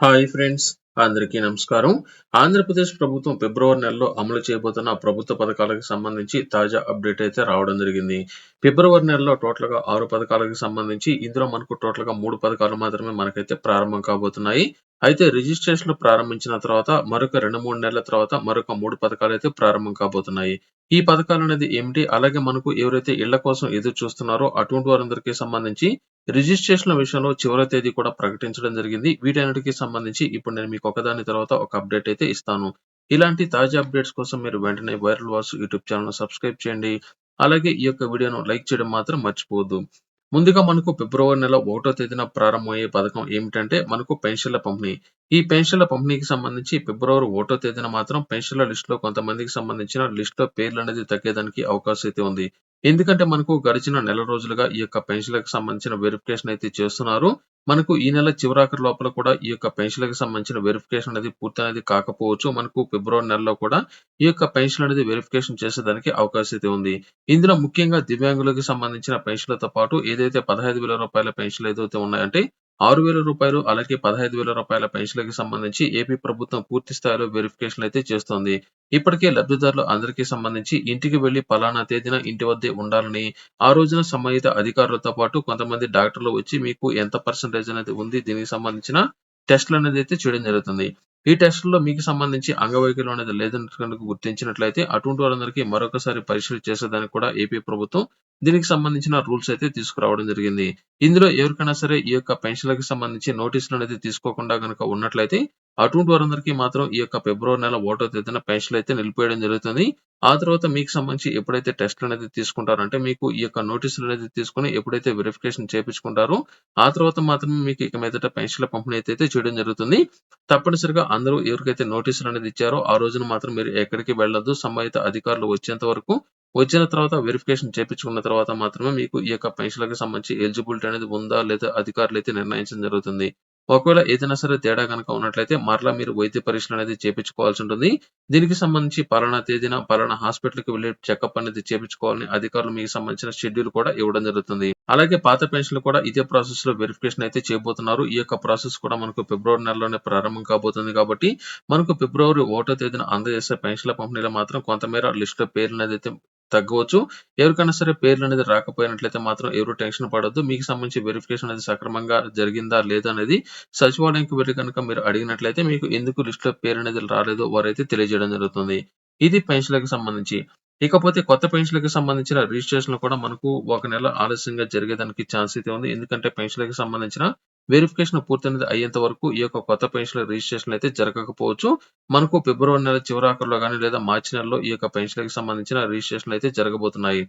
Hi friends అందరికీ నమస్కారం. ఆంధ్రప్రదేశ్ ప్రభుత్వం ఫిబ్రవరి నెలలో అమలు చేయబోతున్న ప్రభుత్వ పథకాలకు సంబంధించి తాజా అప్డేట్ అయితే రావడం జరిగింది. ఫిబ్రవరి నెలలో టోటల్గా ఆరు పథకాలకు సంబంధించి ఇందులో మనకు టోటల్గా మూడు పథకాలు మాత్రమే మనకైతే ప్రారంభం కాబోతున్నాయి. అయితే రిజిస్ట్రేషన్ ప్రారంభించిన తర్వాత మరొక రెండు మూడు నెలల తర్వాత మరొక మూడు పథకాలు అయితే ప్రారంభం కాబోతున్నాయి. ఈ పథకాలు అనేది ఏమిటి? అలాగే మనకు ఎవరైతే ఇళ్ళ కోసం ఎదురు చూస్తున్నారో అటువంటి వారందరికీ సంబంధించి రిజిస్ట్రేషన్ విషయంలో చివరి తేదీ కూడా ప్రకటించడం జరిగింది. వీటన్నిటికీ సంబంధించి ఇప్పుడు నేను మీకు ఒకదాని తర్వాత ఒక అప్డేట్ అయితే ఇస్తాను. ఇలాంటి తాజా అప్డేట్స్ కోసం మీరు వెంటనే వైరల్ వాస్ యూట్యూబ్ ఛానల్ సబ్స్క్రైబ్ చేయండి. అలాగే ఈ యొక్క వీడియోను లైక్ చేయడం మాత్రం మర్చిపోవద్దు. ముందుగా మనకు ఫిబ్రవరి నెల ఒకటో తేదీన ప్రారంభమయ్యే పథకం ఏమిటంటే మనకు పెన్షన్ల పంపిణీ. ఈ పెన్షన్ల పంపిణీకి సంబంధించి ఫిబ్రవరి ఒకటో తేదీన మాత్రం పెన్షన్ల లిస్ట్లో కొంతమందికి సంబంధించిన లిస్ట్లో పేర్లు అనేది తగ్గేదానికి అవకాశం అయితే ఉంది. ఎందుకంటే మనకు గడిచిన నెల రోజులుగా ఈ యొక్క పెన్షన్లకు సంబంధించిన వెరిఫికేషన్ అయితే చేస్తున్నారు. మనకు ఈ నెల చివరాఖరి లోపల కూడా ఈ యొక్క పెన్షన్లకు సంబంధించిన వెరిఫికేషన్ అనేది పూర్తి అనేది కాకపోవచ్చు. మనకు ఫిబ్రవరి నెలలో కూడా ఈ యొక్క పెన్షన్ అనేది వెరిఫికేషన్ చేసేదానికి అవకాశం అయితే ఉంది. ఇందులో ముఖ్యంగా దివ్యాంగులకు సంబంధించిన పెన్షన్లతో పాటు ఏదైతే పదహైదు వేల రూపాయల పెన్షన్లు ఏదైతే ఉన్నాయంటే ఆరు వేల రూపాయలు అలాగే పదహైదు వేల రూపాయల పెన్షన్లకు సంబంధించి ఏపీ ప్రభుత్వం పూర్తి స్థాయిలో వెరిఫికేషన్ అయితే చేస్తోంది. ఇప్పటికే లబ్ధిదారులు అందరికీ సంబంధించి ఇంటికి వెళ్ళి పలానా తేదీన ఇంటి వద్దే ఉండాలని ఆ రోజున సంబంధిత అధికారులతో పాటు కొంతమంది డాక్టర్లు వచ్చి మీకు ఎంత పర్సెంటేజ్ అనేది ఉంది దీనికి సంబంధించిన టెస్ట్లు అనేది అయితే చేయడం జరుగుతుంది. ఈ టెస్టుల్లో మీకు సంబంధించి అంగవైకల్యం అనేది లేదని కనుక గుర్తించినట్లయితే అటువంటి వారందరికీ మరొకసారి పరీక్షలు చేసేదానికి కూడా ఏపీ ప్రభుత్వం దీనికి సంబంధించిన రూల్స్ అయితే తీసుకురావడం జరిగింది. ఇందులో ఎవరికైనా సరే ఈ యొక్క పెన్షన్లకు సంబంధించి నోటీసులు అనేది తీసుకోకుండా గనుక ఉన్నట్లయితే అటువంటి వారందరికీ మాత్రం ఈ యొక్క ఫిబ్రవరి నెల ఓటో తేదీన పెన్షన్లు అయితే నిలిపేయడం జరుగుతుంది. ఆ తర్వాత మీకు సంబంధించి ఎప్పుడైతే టెస్టులు అనేది తీసుకుంటారో అంటే మీకు ఈ యొక్క నోటీసులు అనేది తీసుకుని ఎప్పుడైతే వెరిఫికేషన్ చేపించుకుంటారో ఆ తర్వాత మాత్రమే మీకు ఇక మీదట పెన్షన్ల పంపిణీ అయితే చేయడం జరుగుతుంది. తప్పనిసరిగా అందరూ ఎవరికైతే నోటీసులు అనేది ఇచ్చారో ఆ రోజున మాత్రం మీరు ఎక్కడికి వెళ్ళొద్దు. సంబంధిత అధికారులు వచ్చేంత వరకు వచ్చిన తర్వాత వెరిఫికేషన్ చేపించుకున్న తర్వాత మాత్రమే మీకు ఈ యొక్క పెన్షన్లకు సంబంధించి ఎలిజిబిలిటీ అనేది ఉందా లేదా అధికారులు అయితే నిర్ణయించడం జరుగుతుంది. ఒకవేళ ఏదైనా సరే తేడా కనుక ఉన్నట్లయితే మరలా మీరు వైద్య పరీక్షలు అనేది చేపించుకోవాల్సి ఉంటుంది. దీనికి సంబంధించి పలానా తేదీన పలానా హాస్పిటల్కి వెళ్ళి చెకప్ అనేది చేపించుకోవాలని అధికారులు మీకు సంబంధించిన షెడ్యూల్ కూడా ఇవ్వడం జరుగుతుంది. అలాగే పాత పెన్షన్లు కూడా ఇదే ప్రాసెస్లో వెరిఫికేషన్ అయితే చేయబోతున్నారు. ఈ యొక్క ప్రాసెస్ కూడా మనకు ఫిబ్రవరి నెలలోనే ప్రారంభం కాబోతుంది కాబట్టి మనకు ఫిబ్రవరి ఒకటో తేదీన అందజేసే పెన్షన్ల పంపిణీలో మాత్రం కొంతమేర లిస్ట్లో పేర్లు అనేది అయితే తగ్గవచ్చు. ఎవరికైనా సరే పేర్లు అనేది రాకపోయినట్లయితే మాత్రం ఎవరు టెన్షన్ పడద్దు. మీకు సంబంధించి వెరిఫికేషన్ అనేది సక్రమంగా జరిగిందా లేదా అనేది సచివాలయంకి వెళ్ళి కనుక మీరు అడిగినట్లయితే మీకు ఎందుకు లిస్ట్లో పేరు అనేది రాలేదో వారైతే తెలియజేయడం జరుగుతుంది. ఇది పెన్షన్లకు సంబంధించి. ఇకపోతే కొత్త పెన్షన్లకు సంబంధించిన రిజిస్ట్రేషన్ కూడా మనకు ఒక నెల ఆలస్యంగా జరిగేదానికి ఛాన్స్ అయితే ఉంది. ఎందుకంటే పెన్షన్లకు సంబంధించిన వెరిఫికేషన్ పూర్తయినది అయ్యేంత వరకు ఈ యొక్క కొత్త పెన్షన్ల రిజిస్ట్రేషన్ అయితే జరగకపోవచ్చు. మనకు ఫిబ్రవరి నెల చివరాఖరులో కానీ లేదా మార్చి నెలలో ఈ యొక్క పెన్షన్లకు సంబంధించిన రిజిస్ట్రేషన్ అయితే జరగబోతున్నాయి.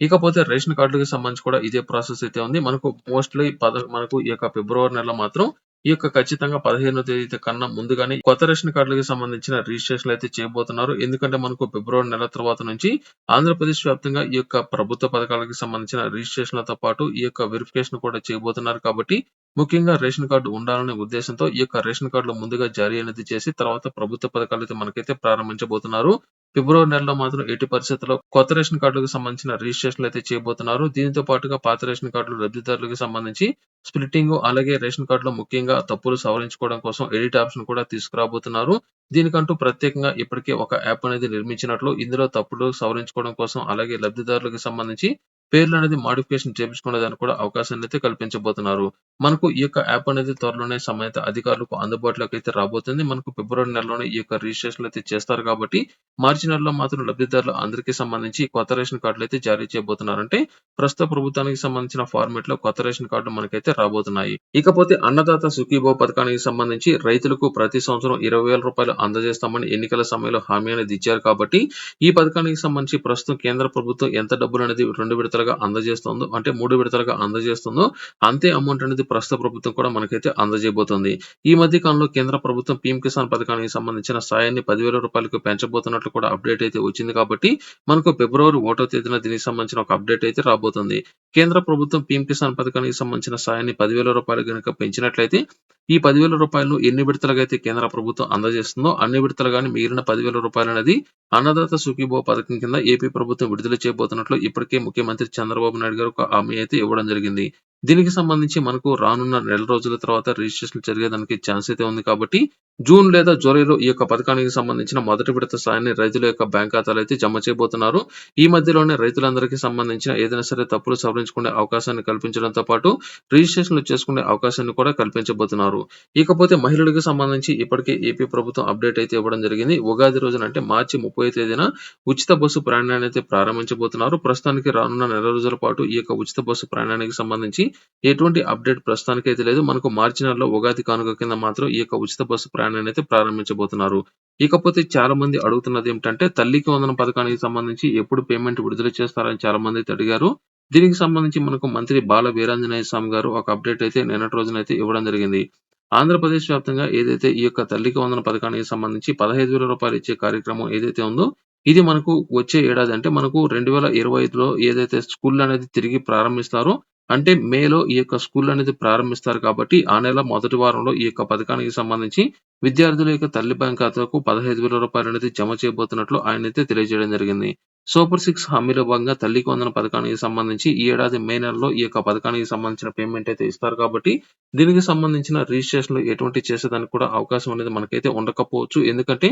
ఇకపోతే రేషన్ కార్డులకు సంబంధించి కూడా ఇదే ప్రాసెస్ అయితే ఉంది. మనకు మోస్ట్లీ పద మనకు ఈ యొక్క ఫిబ్రవరి నెల మాత్రం ఈ యొక్క ఖచ్చితంగా పదిహేనో తేదీ కన్నా ముందుగానే కొత్త రేషన్ కార్డులకు సంబంధించిన రిజిస్ట్రేషన్ అయితే చేయబోతున్నారు. ఎందుకంటే మనకు ఫిబ్రవరి నెల తర్వాత నుంచి ఆంధ్రప్రదేశ్ వ్యాప్తంగా ఈ యొక్క ప్రభుత్వ పథకాలకు సంబంధించిన రిజిస్ట్రేషన్లతో పాటు ఈ యొక్క వెరిఫికేషన్ కూడా చేయబోతున్నారు. కాబట్టి ముఖ్యంగా రేషన్ కార్డు ఉండాలనే ఉద్దేశంతో ఈ యొక్క రేషన్ కార్డులు ముందుగా జారీ అనేది చేసి తర్వాత ప్రభుత్వ పథకాలు అయితే మనకైతే ప్రారంభించబోతున్నారు. ఫిబ్రవరి నెలలో మాత్రం ఎట్టి పరిస్థితుల్లో కొత్త రేషన్ కార్డులకు సంబంధించిన రిజిస్ట్రేషన్లు అయితే చేయబోతున్నారు. దీనితో పాటుగా పాత రేషన్ కార్డులు లబ్ధిదారులకు సంబంధించి స్ప్లిట్టింగ్ అలాగే రేషన్ కార్డులో ముఖ్యంగా తప్పులు సవరించుకోవడం కోసం ఎడిట్ ఆప్షన్ కూడా తీసుకురాబోతున్నారు. దీనికంటూ ప్రత్యేకంగా ఇప్పటికే ఒక యాప్ అనేది నిర్మించినట్లు ఇందులో తప్పులు సవరించుకోవడం కోసం అలాగే లబ్ధిదారులకు సంబంధించి పేర్లు అనేది మాడిఫికేషన్ చేపించుకునే దానికి కూడా అవకాశాన్ని అయితే కల్పించబోతున్నారు. మనకు ఈ యొక్క యాప్ అనేది త్వరలోనే సంబంధిత అధికారులకు అందుబాటులోకి అయితే రాబోతుంది. మనకు ఫిబ్రవరి నెలలోనే ఈ యొక్క రిజిస్ట్రేషన్ అయితే చేస్తారు కాబట్టి మార్చినర్లో మాత్రం లబ్ధిదారులు అందరికీ సంబంధించి కొత్త రేషన్ కార్డులు అయితే జారీ చేయబోతున్నారంటే ప్రస్తుత ప్రభుత్వానికి సంబంధించిన ఫార్మేట్లో కొత్త రేషన్ కార్డులు మనకైతే రాబోతున్నాయి. ఇకపోతే అన్నదాత సుఖీభో పథకానికి సంబంధించి రైతులకు ప్రతి సంవత్సరం ఇరవై వేల రూపాయలు అందజేస్తామని ఎన్నికల సమయంలో హామీ అనేది ఇచ్చారు కాబట్టి ఈ పథకానికి సంబంధించి ప్రస్తుతం కేంద్ర ప్రభుత్వం ఎంత డబ్బులు అనేది రెండు విడతలుగా అందజేస్తుందో అంటే మూడు విడతలుగా అందజేస్తుందో అంతే అమౌంట్ అనేది ప్రస్తుత ప్రభుత్వం కూడా మనకైతే అందజేయబోతుంది. ఈ మధ్య కాలంలో కేంద్ర ప్రభుత్వం పీఎం కిసాన్ పథకానికి సంబంధించిన సాయాన్ని పదివేల రూపాయలకు పెంచబోతున్నట్లు కూడా అప్డేట్ అయితే వచ్చింది కాబట్టి మనకు ఫిబ్రవరి ఒకటో తేదీన దీనికి సంబంధించిన ఒక అప్డేట్ అయితే రాబోతుంది కేంద్ర ప్రభుత్వం పీఎం కిసాన్ పథకానికి సంబంధించిన సాయాన్ని పదివేల రూపాయలు కనుక పెంచినట్లయితే ఈ పదివేల రూపాయలను ఎన్ని విడతలుగా అయితే కేంద్ర ప్రభుత్వం అందజేస్తుందో అన్ని విడతలుగానే మిగిలిన పదివేల రూపాయలు అనేది అన్నదాత సుఖీభో పథకం కింద ఏపీ ప్రభుత్వం విడుదల చేయబోతున్నట్లు ఇప్పటికే ముఖ్యమంత్రి ముఖ్యమంత్రి చంద్రబాబు నాయుడు గారు ఒక హామీ అయితే ఇవ్వడం జరిగింది. దీనికి సంబంధించి మనకు రానున్న నెల రోజుల తర్వాత రిజిస్ట్రేషన్ జరిగేదానికి ఛాన్స్ అయితే ఉంది కాబట్టి జూన్ లేదా జూలైలో ఈ యొక్క పథకానికి సంబంధించిన మొదటి విడత సాయాన్ని రైతుల యొక్క బ్యాంక్ ఖాతాలో అయితే జమ చేయబోతున్నారు. ఈ మధ్యలోనే రైతులందరికీ సంబంధించిన ఏదైనా సరే తప్పులు సవరించుకునే అవకాశాన్ని కల్పించడంతో పాటు రిజిస్ట్రేషన్లు చేసుకునే అవకాశాన్ని కూడా కల్పించబోతున్నారు. ఇకపోతే మహిళలకు సంబంధించి ఇప్పటికే ఏపీ ప్రభుత్వం అప్డేట్ అయితే ఇవ్వడం జరిగింది. ఉగాది రోజున అంటే మార్చి ముప్పై తేదీన ఉచిత బస్సు ప్రయాణాన్ని అయితే ప్రారంభించబోతున్నారు. ప్రస్తుతానికి రానున్న నెల రోజుల పాటు ఈ యొక్క ఉచిత బస్సు ప్రయాణానికి సంబంధించి ఎటువంటి అప్డేట్ ప్రస్తుతానికి అయితే లేదు. మనకు మార్చి నెలలో ఉగాది కానుక కింద మాత్రం ఈ యొక్క ఉచిత బస్సు ప్రయాణాన్ని అయితే ప్రారంభించబోతున్నారు. ఇకపోతే చాలా మంది అడుగుతున్నది ఏమిటంటే తల్లికి వందన పథకానికి సంబంధించి ఎప్పుడు పేమెంట్ విడుదల చేస్తారని చాలా మంది అయితే అడిగారు. దీనికి సంబంధించి మనకు మంత్రి బాల వీరాంజనేయ స్వామి గారు ఒక అప్డేట్ అయితే నిన్నటి రోజున అయితే ఇవ్వడం జరిగింది. ఆంధ్రప్రదేశ్ వ్యాప్తంగా ఏదైతే ఈ యొక్క తల్లికి వందన పథకానికి సంబంధించి పదహేదు వేల రూపాయలు ఇచ్చే కార్యక్రమం ఏదైతే ఉందో ఇది మనకు వచ్చే ఏడాది అంటే మనకు 2025లో ఏదైతే స్కూల్ అనేది తిరిగి ప్రారంభిస్తారో అంటే మేలో ఈ యొక్క స్కూల్ అనేది ప్రారంభిస్తారు కాబట్టి ఆ నెల మొదటి వారంలో ఈ యొక్క పథకానికి సంబంధించి విద్యార్థుల యొక్క తల్లి బ్యాంక్ ఖాతాకు పదహైదు వేల రూపాయలు అనేది జమ చేయబోతున్నట్లు ఆయన అయితే తెలియజేయడం జరిగింది. సూపర్ సిక్స్ హామీలో భాగంగా తల్లికి వందన పథకానికి సంబంధించి ఈ ఏడాది మే నెలలో ఈ యొక్క పథకానికి సంబంధించిన పేమెంట్ అయితే ఇస్తారు కాబట్టి దీనికి సంబంధించిన రిజిస్ట్రేషన్‌లు ఎటువంటి చేసేదానికి కూడా అవకాశం అనేది మనకైతే ఉండకపోవచ్చు. ఎందుకంటే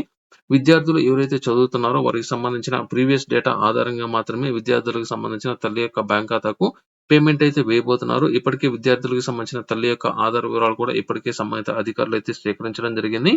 విద్యార్థులు ఎవరైతే చదువుతున్నారో వారికి సంబంధించిన ప్రీవియస్ డేటా ఆధారంగా మాత్రమే విద్యార్థులకు సంబంధించిన తల్లి యొక్క బ్యాంక్ ఖాతాకు పేమెంట్ అయితే వేయబోతున్నారు. ఇప్పటికే విద్యార్థులకు సంబంధించిన తల్లి యొక్క ఆధార్ వివరాలు కూడా ఇప్పటికే సంబంధిత అధికారులు అయితే స్వీకరించడం జరిగింది.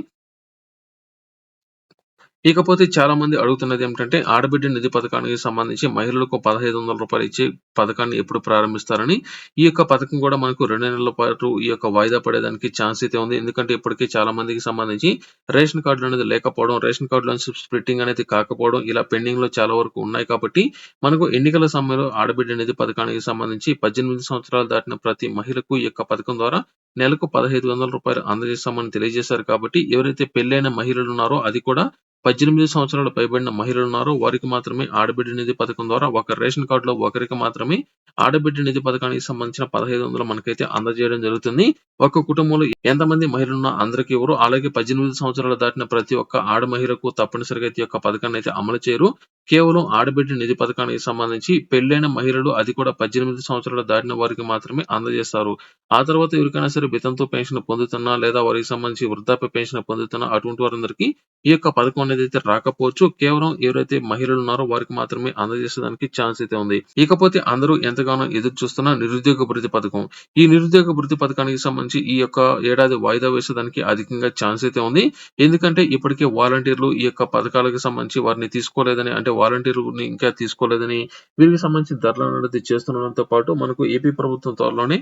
ఇకపోతే చాలా మంది అడుగుతున్నది ఏమిటంటే ఆడబిడ్డ నిధి పథకానికి సంబంధించి మహిళలకు పదహైదు వందల రూపాయలు ఇచ్చే పథకాన్ని ఎప్పుడు ప్రారంభిస్తారని. ఈ యొక్క పథకం కూడా మనకు రెండు నెలల పాటు ఈ యొక్క వాయిదా పడేదానికి ఛాన్స్ అయితే ఉంది. ఎందుకంటే ఇప్పటికే చాలా మందికి సంబంధించి రేషన్ కార్డులు అనేది లేకపోవడం, రేషన్ కార్డులో స్ప్లిట్టింగ్ అనేది కాకపోవడం ఇలా పెండింగ్లో చాలా వరకు ఉన్నాయి కాబట్టి మనకు ఎన్నికల సమయంలో ఆడబిడ్డ నిధి పథకానికి సంబంధించి 18 సంవత్సరాలు దాటిన ప్రతి మహిళకు ఈ యొక్క పథకం ద్వారా నెలకు పదహైదు వందల రూపాయలు అందజేస్తామని తెలియజేశారు కాబట్టి ఎవరైతే పెళ్ళైన మహిళలు ఉన్నారో అది కూడా 18 సంవత్సరాలు పైబడిన మహిళలు ఉన్నారో వారికి మాత్రమే ఆడబిడ్డ నిధి పథకం ద్వారా ఒక రేషన్ కార్డులో ఒకరికి మాత్రమే ఆడబిడ్డ నిధి పథకానికి సంబంధించిన 1,500 మనకైతే అందజేయడం జరుగుతుంది. ఒక కుటుంబంలో ఎంతమంది మహిళలున్నా అందరికి ఇవ్వరు. అలాగే 18 సంవత్సరాలు దాటిన ప్రతి ఒక్క ఆడ మహిళకు తప్పనిసరిగా ఈ యొక్క పథకాన్ని అయితే అమలు చేయరు. కేవలం ఆడబిడ్డ నిధి పథకానికి సంబంధించి పెళ్ళైన మహిళలు అది కూడా 18 సంవత్సరాలు దాటిన వారికి మాత్రమే అందజేస్తారు. ఆ తర్వాత ఎవరికైనా సరే బితంతో పెన్షన్ పొందుతున్నా లేదా వారికి సంబంధించి వృద్ధాప్య పెన్షన్ పొందుతున్న అటువంటి వారందరికీ ఈ యొక్క పథకం అనేది అయితే రాకపోవచ్చు. కేవలం ఎవరైతే మహిళలు ఉన్నారో వారికి మాత్రమే అందజేసేదానికి ఛాన్స్ అయితే ఉంది. ఇకపోతే అందరూ ఎంతగానో ఎదురు చూస్తున్న నిరుద్యోగ భృతి పథకం. ఈ నిరుద్యోగ భృతి పథకానికి సంబంధించి ఈ యొక్క ఏడాది వాయిదా వేసేదానికి అధికంగా ఛాన్స్ అయితే ఉంది. ఎందుకంటే ఇప్పటికే వాలంటీర్లు ఈ యొక్క పథకాలకు సంబంధించి వారిని తీసుకోలేదని అంటే వాలంటీర్‌ని ఇంకా తీసుకోలేదని వీరికి సంబంధించి ధరలను అనేది చేస్తుండడంతో పాటు మనకు ఏపీ ప్రభుత్వం త్వరలోనే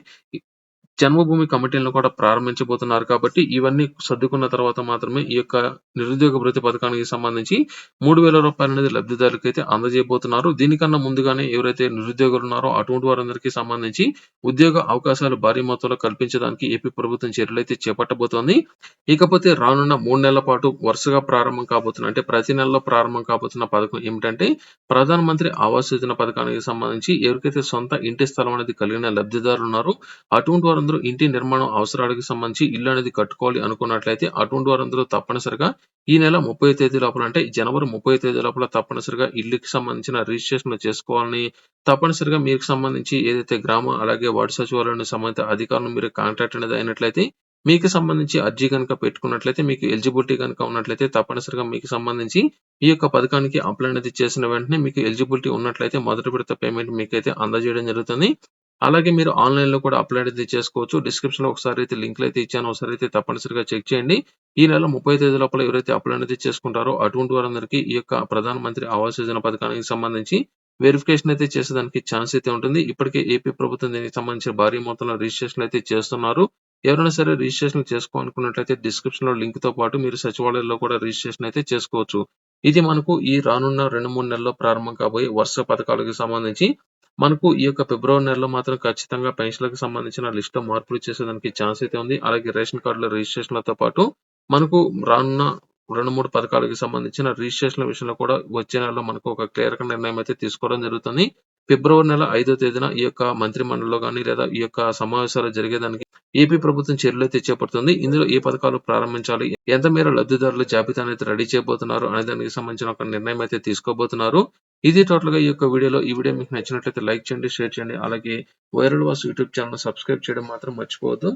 జన్మభూమి కమిటీలను కూడా ప్రారంభించబోతున్నారు కాబట్టి ఇవన్నీ సర్దుకున్న తర్వాత మాత్రమే ఈ యొక్క నిరుద్యోగ భృతి పథకానికి సంబంధించి మూడు వేల రూపాయలు అనేది లబ్ధిదారులకైతే అందజేయబోతున్నారు. దీనికన్నా ముందుగానే ఎవరైతే నిరుద్యోగులు ఉన్నారో అటువంటి వారందరికీ సంబంధించి ఉద్యోగ అవకాశాలు భారీ మొత్తంలో కల్పించడానికి ఏపీ ప్రభుత్వం చర్యలు అయితే చేపట్టబోతోంది. ఇకపోతే రానున్న మూడు నెలల పాటు వరుసగా ప్రారంభం కాబోతున్న అంటే ప్రతి నెలలో ప్రారంభం కాబోతున్న పథకం ఏమిటంటే ప్రధాన మంత్రి ఆవాస్ యోజన పథకానికి సంబంధించి ఎవరికైతే సొంత ఇంటి స్థలం అనేది కలిగిన లబ్ధిదారులు ఉన్నారో అటువంటి వారందరూ ఇంటి నిర్మాణం అవసరాలకు సంబంధించి ఇల్లు అనేది కట్టుకోవాలి అనుకున్నట్లయితే అటువంటి వారందరూ తప్పనిసరిగా ఈ నెల 30 తేదీ లోపల అంటే జనవరి 30 తేదీ లోపల తప్పనిసరిగా ఇల్లుకి సంబంధించిన రిజిస్ట్రేషన్ చేసుకోవాలని తప్పనిసరిగా మీకు సంబంధించి ఏదైతే గ్రామం అలాగే వార్డు సచివాలయం సంబంధిత అధికారులను మీరు కాంటాక్ట్ అనేది అయినట్లయితే మీకు సంబంధించి అర్జీ గనుక పెట్టుకున్నట్లయితే మీకు ఎలిజిబిలిటీ కనుక ఉన్నట్లయితే తప్పనిసరిగా మీకు సంబంధించి ఈ యొక్క పథకానికి అప్లై అనేది చేసిన వెంటనే మీకు ఎలిజిబిలిటీ ఉన్నట్లయితే మొదటి విడత పేమెంట్ మీకైతే అందజేయడం జరుగుతుంది. అలాగే మీరు ఆన్‌లైన్‌లో కూడా అప్లై అనేది చేసుకోవచ్చు. డిస్క్రిప్షన్‌లో ఒకసారి అయితే లింక్లు అయితే ఇచ్చాను. ఒకసారి అయితే తప్పనిసరిగా చెక్ చేయండి. ఈ నెల 30 తేదీ లోపల ఎవరైతే అప్లై అయితే చేసుకుంటారో అటువంటి వారందరికీ ఈ యొక్క ప్రధాన మంత్రి ఆవాస్ యోజన పథకానికి సంబంధించి వెరిఫికేషన్ అయితే చేసేదానికి ఛాన్స్ అయితే ఉంటుంది. ఇప్పటికే ఏపీ ప్రభుత్వం దీనికి సంబంధించిన భారీ మొత్తంలో రిజిస్ట్రేషన్ అయితే చేస్తున్నారు. ఎవరైనా సరే రిజిస్ట్రేషన్ చేసుకోవాలనుకున్నట్లయితే డిస్క్రిప్షన్‌లో లింక్‌తో పాటు మీరు సచివాలయంలో కూడా రిజిస్ట్రేషన్ అయితే చేసుకోవచ్చు. ఇది మనకు ఈ రానున్న 2, 3 నెలల్లో ప్రారంభం కాబోయే వరుస పథకాలకు సంబంధించి మనకు ఈ యొక్క ఫిబ్రవరి నెలలో మాత్రం ఖచ్చితంగా పెన్షన్‌లకు సంబంధించిన లిస్ట్‌లో మార్పులు చేసేదానికి ఛాన్స్ అయితే ఉంది. అలాగే రేషన్ కార్డుల రిజిస్ట్రేషన్‌లతో పాటు మనకు రానున్న 2, 3 పథకాలకు సంబంధించిన రిజిస్ట్రేషన్ విషయంలో కూడా వచ్చే నెలలో మనకు ఒక క్లియర్ కట్ నిర్ణయం అయితే తీసుకోవడం జరుగుతుంది. ఫిబ్రవరి నెల ఐదో తేదీన ఈ యొక్క మంత్రి మండలిలో కానీ లేదా ఈ యొక్క సమావేశాలు జరిగేదానికి ఏపీ ప్రభుత్వం చర్యలు తెచ్చేపడుతుంది ఇందులో ఏ పథకాలు ప్రారంభించాలి, ఎంత మేర లబ్ధిదారుల జాబితాను అయితే రెడీ చేయబోతున్నారు అనే దానికి సంబంధించిన ఒక నిర్ణయం అయితే తీసుకోబోతున్నారు. ఇది టోటల్గా ఈ యొక్క వీడియోలో ఈ వీడియో మీకు నచ్చినట్లయితే లైక్ చేయండి, షేర్ చేయండి. అలాగే వైరల్ వాస్ యూట్యూబ్ ఛానల్ సబ్స్క్రైబ్ చేయడం మాత్రం మర్చిపోవద్దు.